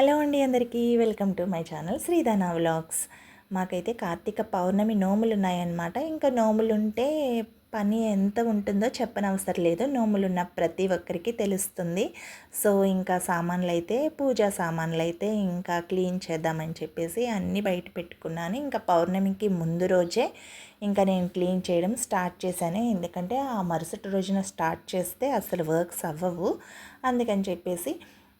Hello అండి అందరికీ welcome to my channel Sridhana vlogs. మాకైతే కార్తీక పౌర్ణమి నోములు ఉన్నాయన్నమాట. ఇంకా నోములు ఉంటే పని ఎంత ఉంటుందో చెప్పనవసరం లేదు. నోములు ఉన్న ప్రతి ఒక్కరికి తెలుస్తుంది. సో ఇంకా సామాన్లు అయితే పూజా సామాన్లు అయితే ఇంకా క్లీన్ చేద్దామని చెప్పేసి అన్నీ బయట పెట్టుకున్నాను. ఇంకా పౌర్ణమికి ముందు రోజే ఇంకా నేను క్లీన్ చేయడం స్టార్ట్ చేశాను. ఎందుకంటే ఆ మరుసటి రోజున స్టార్ట్ చేస్తే అసలు వర్క్స్ అవ్వవు. అందుకని చెప్పేసి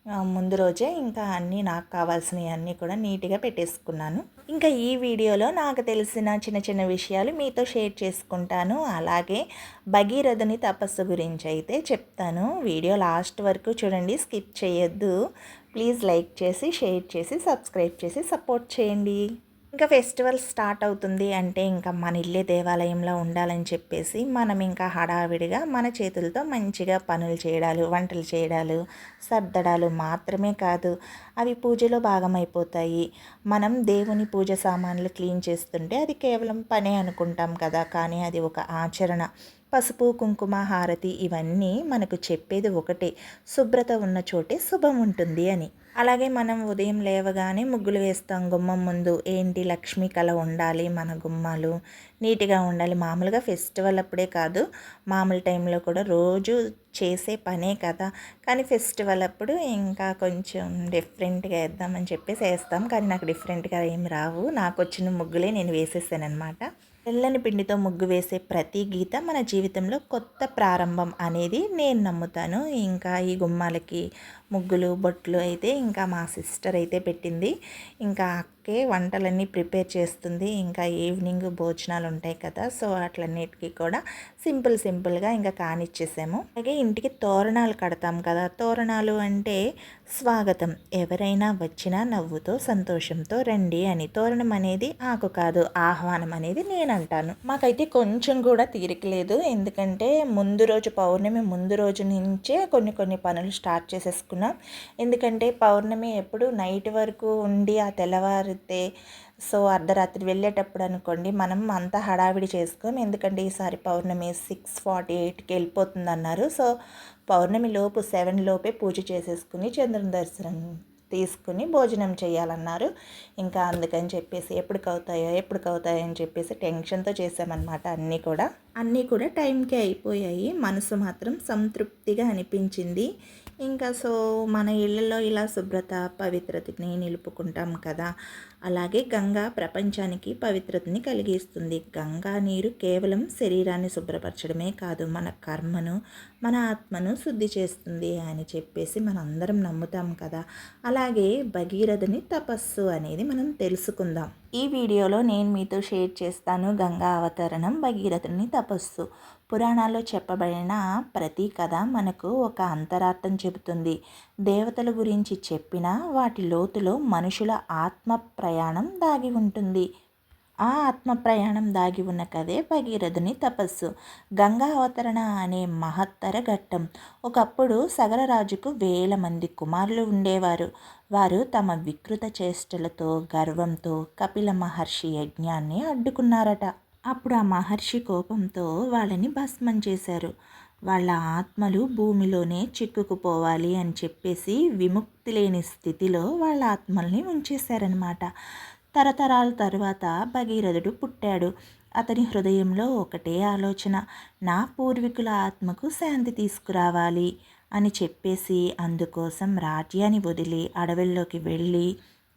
ముందు రోజే ఇంకా అన్నీ నాకు కావాల్సినవి అన్నీ కూడా నీట్గా పెట్టేసుకున్నాను. ఇంకా ఈ వీడియోలో నాకు తెలిసిన చిన్న చిన్న విషయాలు మీతో షేర్ చేసుకుంటాను. అలాగే భగీరథుని తపస్సు గురించి అయితే చెప్తాను. వీడియో లాస్ట్ వరకు చూడండి స్కిప్ చేయొద్దు. ప్లీజ్ లైక్ చేసి షేర్ చేసి సబ్స్క్రైబ్ చేసి సపోర్ట్ చేయండి. ఇంకా ఫెస్టివల్ స్టార్ట్ అవుతుంది అంటే ఇంకా మన ఇల్లే దేవాలయంలో ఉండాలని చెప్పేసి మనం ఇంకా హడావిడిగా మన చేతులతో మంచిగా పనులు చేయడాలు వంటలు చేయడాలు సర్దడాలు మాత్రమే కాదు అవి పూజలో భాగమైపోతాయి. మనం దేవుని పూజ సామాన్లు క్లీన్ చేస్తుంటే అది కేవలం పనే అనుకుంటాం కదా కానీ అది ఒక ఆచరణ. పసుపు కుంకుమ హారతి ఇవన్నీ మనకు చెప్పేది ఒకటే శుభ్రత ఉన్న చోటే శుభం ఉంటుంది అని. అలాగే మనం ఉదయం లేవగానే ముగ్గులు వేస్తాం గుమ్మం ముందు. ఏంటి లక్ష్మీ కళ ఉండాలి మన గుమ్మాలు? నీట్గా ఉండాలి. మామూలుగా ఫెస్టివల్ అప్పుడే కాదు. మామూలు టైంలో కూడా రోజు చేసే పనే కదా. కానీ ఫెస్టివల్ అప్పుడు ఇంకా కొంచెం డిఫరెంట్గా వేద్దామని చెప్పేసి వేస్తాం. కానీ నాకు డిఫరెంట్గా ఏం రావు. నాకు వచ్చిన ముగ్గులే నేను వేసేసాను అనమాట తెల్లని పిండితో ముగ్గు వేసే ప్రతి గీత మన జీవితంలో కొత్త ప్రారంభం అనేది నేను నమ్ముతాను. ఇంకా ఈ గుమ్మాలకి ముగ్గులు బొట్లు అయితే ఇంకా మా సిస్టర్ అయితే పెట్టింది. ఇంకా కే వంటలన్నీ ప్రిపేర్ చేస్తుంది. ఇంకా ఈవినింగ్ భోజనాలు ఉంటాయి కదా సో అట్లన్నిటికీ కూడా సింపుల్ సింపుల్గా ఇంకా కానిచ్చేసాము. అలాగే ఇంటికి తోరణాలు కడతాం కదా తోరణాలు అంటే స్వాగతం. ఎవరైనా వచ్చినా నవ్వుతో సంతోషంతో రండి అని. తోరణం అనేది ఆకు కాదు ఆహ్వానం అనేది నేను అంటాను మాకైతే కొంచెం కూడా తీరిక లేదు. ఎందుకంటే ముందు రోజు పౌర్ణమి ముందు రోజు నుంచే కొన్ని కొన్ని పనులు స్టార్ట్ చేసేసుకున్నాం. ఎందుకంటే పౌర్ణమి ఎప్పుడు నైట్ వరకు ఉండి ఆ తెల్లవారు తెల్లవారితే సో అర్ధరాత్రి వెళ్ళేటప్పుడు అనుకోండి మనం అంతా హడావిడి చేసుకోం. ఎందుకంటే ఈసారి పౌర్ణమి సిక్స్ ఫార్టీ ఎయిట్కి వెళ్ళిపోతుంది అన్నారు సో పౌర్ణమి లోపు సెవెన్ లోపే పూజ చేసేసుకుని చంద్రుని దర్శనం తీసుకుని భోజనం చేయాలన్నారు. ఇంకా అందుకని చెప్పేసి ఎప్పటికి అవుతాయో ఎప్పటికి అవుతాయో అని చెప్పేసి టెన్షన్తో చేసామన్నమాట అన్నీ కూడా. అన్నీ కూడా టైంకే అయిపోయాయి. మనసు మాత్రం సంతృప్తిగా అనిపించింది. ఇంకా సో మన ఇళ్ళల్లో ఇలా శుభ్రత పవిత్రతని నిలుపుకుంటాం కదా. అలాగే గంగా ప్రపంచానికి పవిత్రతని కలిగిస్తుంది. గంగా నీరు కేవలం శరీరాన్ని శుభ్రపరచడమే కాదు మన కర్మను మన ఆత్మను శుద్ధి చేస్తుంది అని చెప్పేసి మనందరం నమ్ముతాం కదా. అలాగే భగీరథుని తపస్సు అనేది మనం తెలుసుకుందాం. ఈ వీడియోలో నేను మీతో షేర్ చేస్తాను గంగా అవతరణం భగీరథుని తపస్సు. పురాణాల్లో చెప్పబడిన ప్రతి కథ మనకు ఒక అంతరార్థం చెబుతుంది. దేవతల గురించి చెప్పిన వాటి లోతులో మనుషుల ఆత్మ ప్రయాణం దాగి ఉంటుంది. ఆ ఆత్మ ప్రయాణం దాగి ఉన్న కథే భగీరథుని తపస్సు. గంగా అవతరణ అనే మహత్తర ఘట్టం. ఒకప్పుడు సగరరాజుకు వేల మంది కుమారులు ఉండేవారు. వారు తమ వికృత చేష్టలతో గర్వంతో కపిల మహర్షి యజ్ఞాన్ని అడ్డుకున్నారట. అప్పుడు ఆ మహర్షి కోపంతో వాళ్ళని భస్మం చేశారు. వాళ్ళ ఆత్మలు భూమిలోనే చిక్కుకుపోవాలి అని చెప్పేసి విముక్తి లేని స్థితిలో వాళ్ళ ఆత్మల్ని ఉంచేశారనమాట తరతరాల తర్వాత భగీరథుడు పుట్టాడు. అతని హృదయంలో ఒకటే ఆలోచన నా పూర్వీకుల ఆత్మకు శాంతి తీసుకురావాలి అని చెప్పేసి అందుకోసం రాజ్యాన్ని వదిలి అడవుల్లోకి వెళ్ళి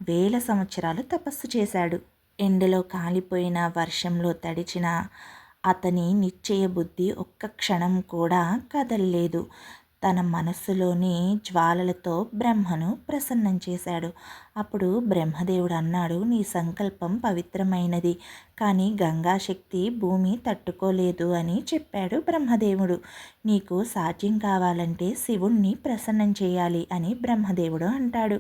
వేల సంవత్సరాలు తపస్సు చేశాడు. ఎండలో కాలిపోయిన వర్షంలో తడిచిన అతని నిశ్చయ బుద్ధి ఒక్క క్షణం కూడా కదల్లేదు. తన మనస్సులోని జ్వాలలతో బ్రహ్మను ప్రసన్నం చేశాడు. అప్పుడు బ్రహ్మదేవుడు అన్నాడు నీ సంకల్పం పవిత్రమైనది కానీ గంగాశక్తి భూమి తట్టుకోలేదు అని చెప్పాడు బ్రహ్మదేవుడు. నీకు సాధ్యం కావాలంటే శివుణ్ణి ప్రసన్నం చేయాలి అని బ్రహ్మదేవుడు అంటాడు.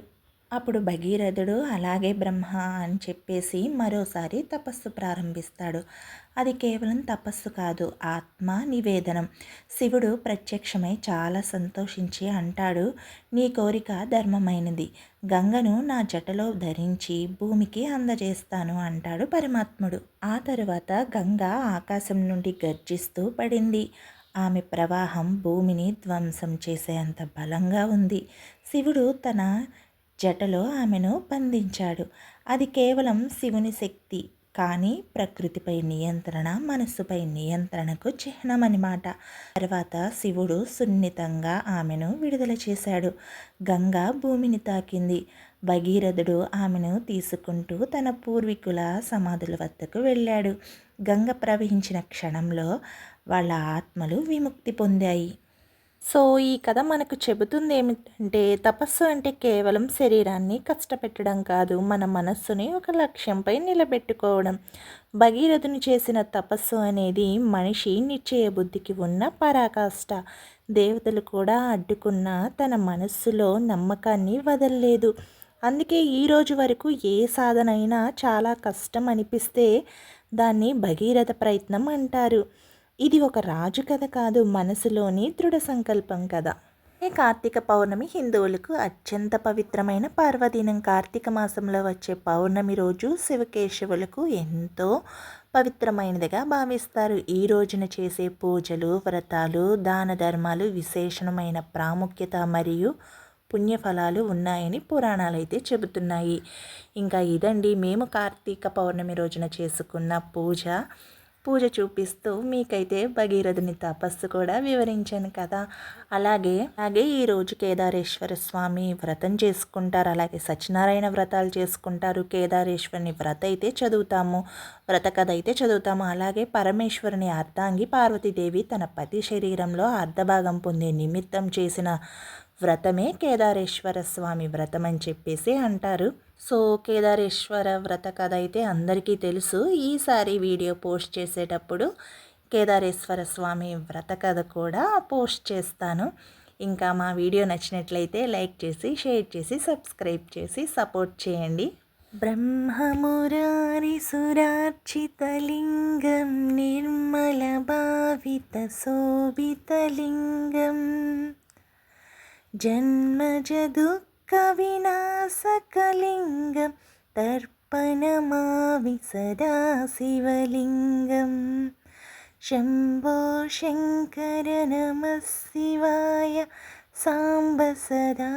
అప్పుడు భగీరథుడు అలాగే బ్రహ్మ అని చెప్పేసి మరోసారి తపస్సు ప్రారంభిస్తాడు. అది కేవలం తపస్సు కాదు ఆత్మ నివేదనం. శివుడు ప్రత్యక్షమై చాలా సంతోషించి అంటాడు నీ కోరిక ధర్మమైనది. గంగను నా జటలో ధరించి భూమికి అందజేస్తాను అంటాడు పరమాత్ముడు. ఆ తరువాత గంగ ఆకాశం నుండి గర్జిస్తూ పడింది. ఆమె ప్రవాహం భూమిని ధ్వంసం చేసేంత బలంగా ఉంది. శివుడు తన జటలో ఆమెను బంధించాడు. అది కేవలం శివుని శక్తి కానీ ప్రకృతిపై నియంత్రణ మనస్సుపై నియంత్రణకు చిహ్నమన్నమాట తర్వాత శివుడు సున్నితంగా ఆమెను విడుదల చేశాడు. గంగ భూమిని తాకింది. భగీరథుడు ఆమెను తీసుకుంటూ తన పూర్వీకుల సమాధుల వద్దకు వెళ్ళాడు. గంగ ప్రవహించిన క్షణంలో వాళ్ళ ఆత్మలు విముక్తి పొందాయి. సో ఈ కథ మనకు చెబుతుంది ఏమిటంటే తపస్సు అంటే కేవలం శరీరాన్ని కష్టపెట్టడం కాదు మన మనస్సుని ఒక లక్ష్యంపై నిలబెట్టుకోవడం. భగీరథుని చేసిన తపస్సు అనేది మనిషి నిశ్చయ బుద్ధికి ఉన్న పరాకాష్ట. దేవతలు కూడా అడ్డుకున్న తన మనస్సులో నమ్మకాన్ని వదలలేదు. అందుకే ఈ రోజు వరకు ఏ సాధన అయినా చాలా కష్టం అనిపిస్తే దాన్ని భగీరథ ప్రయత్నం అంటారు. ఇది ఒక రాజు కథ కాదు మనసులోని దృఢ సంకల్పం కథ. ఈ కార్తీక పౌర్ణమి హిందువులకు అత్యంత పవిత్రమైన పర్వదినం కార్తీక మాసంలో వచ్చే పౌర్ణమి రోజు శివకేశవులకు ఎంతో పవిత్రమైనదిగా భావిస్తారు. ఈ రోజున చేసే పూజలు వ్రతాలు దాన ధర్మాలు విశేషమైన ప్రాముఖ్యత మరియు పుణ్యఫలాలు ఉన్నాయని పురాణాలు అయితే చెబుతున్నాయి. ఇంకా ఇదండి. మేము కార్తీక పౌర్ణమి రోజున చేసుకున్న పూజ. పూజ చూపిస్తూ మీకైతే భగీరథుని తపస్సు కూడా వివరించాను కదా. అలాగే అలాగే ఈరోజు కేదారేశ్వర స్వామి వ్రతం చేసుకుంటారు. అలాగే సత్యనారాయణ వ్రతాలు చేసుకుంటారు. కేదారేశ్వరుని వ్రత అయితే చదువుతాము. వ్రత కథ అయితే చదువుతాము. అలాగే పరమేశ్వరుని అర్ధాంగి పార్వతీదేవి తన పతి శరీరంలో అర్ధభాగం పొందే నిమిత్తం చేసిన వ్రతమే కేదారేశ్వర స్వామి వ్రతం అని చెప్పేసి అంటారు. సో కేదారేశ్వర వ్రత కథ అయితే అందరికీ తెలుసు. ఈసారి వీడియో పోస్ట్ చేసేటప్పుడు కేదారేశ్వర స్వామి వ్రత కథ కూడా పోస్ట్ చేస్తాను. ఇంకా మా వీడియో నచ్చినట్లయితే లైక్ చేసి షేర్ చేసి సబ్స్క్రైబ్ చేసి సపోర్ట్ చేయండి. బ్రహ్మమురారి సురార్చితలింగం ജന്മജദുഃഖവിനാശകലിംഗം തർപ്പണമാവി സദാ ശിവലിംഗം ശംഭോ ശങ്കര നമ ശിവായ സാംബ സദാ